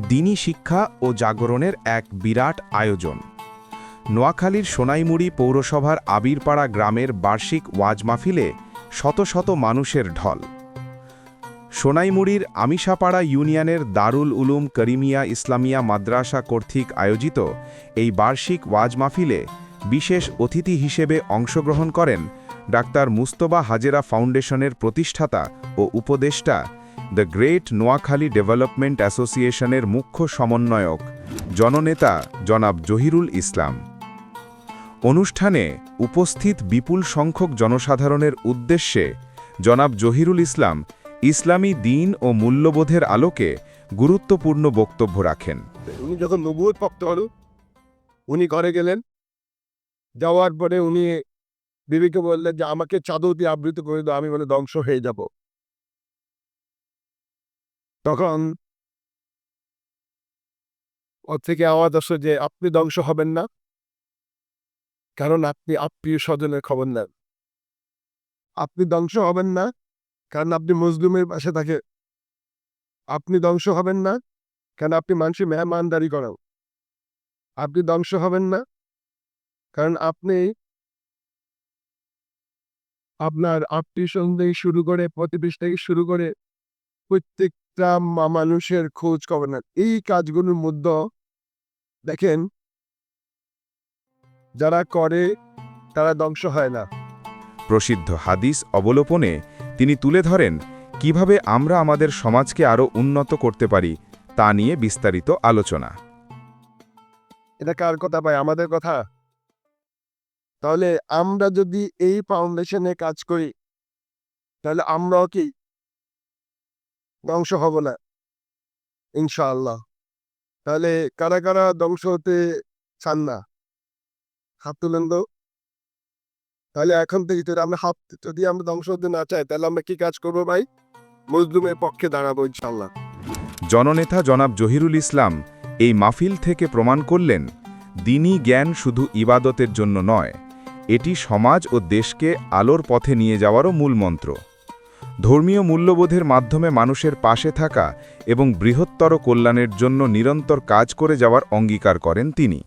দিনী শিক্ষা ও জাগরণের এক বিরাট আয়োজন। নোয়াখালীর সোনাইমুড়ি পৌরসভার আবিরপাড়া গ্রামের বার্ষিক ওয়াজ মাহফিলে শত শত মানুষের ঢল। সোনাইমুড়ির আমিষাপাড়া ইউনিয়নের দারুল উলুম করিমিয়া ইসলামিয়া মাদ্রাসা কর্তৃক আয়োজিত এই বার্ষিক ওয়াজ মাহফিলে বিশেষ অতিথি হিসেবে অংশগ্রহণ করেন ডাক্তার মুস্তবা হাজেরা ফাউন্ডেশনের প্রতিষ্ঠাতা ও উপদেষ্টা দ্য গ্রেট নোয়াখালী ডেভেলপমেন্ট অ্যাসোসিয়েশনের মুখ্য সমন্বয়ক, জননেতা জনাব জহিরুল ইসলাম। অনুষ্ঠানে উপস্থিত বিপুল সংখ্যক জনসাধারণের উদ্দেশ্যে জনাব জহিরুল ইসলাম ইসলামী দিন ও মূল্যবোধের আলোকে গুরুত্বপূর্ণ বক্তব্য রাখেন। উনি যখন নবুয়ত প্রাপ্ত হল উনি ঘরে গেলেন। যাওয়ার পরে উনি বিবিকে বললেন যে, আমাকে চাদর দিয়ে আবৃত করে দাও, আমি বলে ধ্বংস হয়ে যাব। তখন ওর থেকে আওয়াজ আসলো যে, আপনি ধ্বংস হবেন না। কারণ আপনি আত্মীয় স্বজনের খবর নেন। আপনি ধ্বংস হবেন না, কারণ আপনি মজলুমের পাশে থাকে। আপনি ধ্বংস হবেন না, কারণ আপনি মানুষের মেহমানদারি করাও আপনি ধ্বংস হবেন না, কারণ আপনি আপনার আত্মীয় থেকে শুরু করে প্রতিবেশ থেকে শুরু করে প্রত্যেকটা মা- মানুষের খোঁজ খবর নেন? এই কাজগুলোর মধ্যে দেখেন যারা করে তারা ধ্বংস হয় না। প্রসিদ্ধ হাদিস অবলোপনে তিনি তুলে ধরেন কীভাবে আমরা আমাদের সমাজকে আরও উন্নত করতে পারি তা নিয়ে বিস্তারিত আলোচনা। এটা কার কথা ভাই? আমাদের কথা? তাহলে আমরা যদি এই ফাউন্ডেশনে কাজ করি তাহলে আমরাও কি ধ্বংস হব না। ইনশাআল্লাহ। তাহলে কারা কারা ধ্বংস হতে চান না? হাত তুলেন তো। তাহলে এখন থেকে যদি আমরা হাত, যদি আমরা ধ্বংস হতে না চাই, তাহলে আমরা কি কাজ করব ভাই? মজলুমের পক্ষে দাঁড়াবো ইনশাআল্লাহ। জননেতা জনাব জহিরুল ইসলাম এই মাহফিল থেকে প্রমাণ করলেন, দিনই জ্ঞান শুধু ইবাদতের জন্য নয়, এটি সমাজ ও দেশকে আলোর পথে নিয়ে যাওয়ারও মূলমন্ত্র ধর্মীয় মূল্যবোধের মাধ্যমে মানুষের পাশে থাকা এবং বৃহত্তর কল্যাণের জন্য নিরন্তর কাজ করে যাওয়ার অঙ্গীকার করেন তিনি।